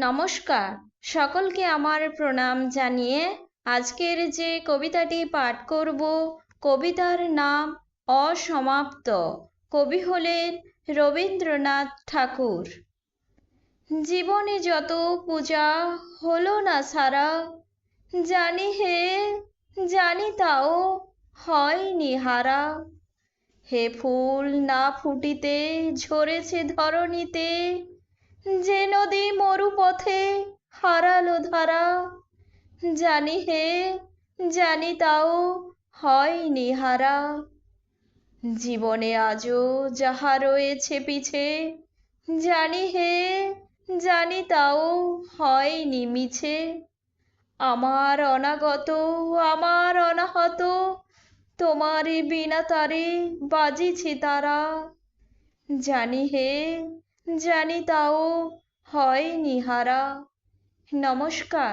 নমস্কার। সকলকে আমার প্রণাম জানিয়ে আজকের যে কবিতাটি পাঠ করব, কবিতার নাম অসমাপ্ত। কবি হলেন রবীন্দ্রনাথ ঠাকুর। জীবনে যত পূজা হলো না সারা, জানি হে, জানি তাও হয়নি হারা হে ফুল না ফুটিতে, ঝরেছে ধরণীতে যে নদী মরুপথে হারালো ধারা, জানি হে, জানি তাও হয়নি হারা জীবনে আজও যাহা রয়েছে পিছে, জানি হে, জানি তাও হয়নি মিছে আমার অনাগত, আমার অনাহত তোমার বিনা তারে বাজিছে তারা। জানি হে জানি তাও হয় হারা নমস্কার।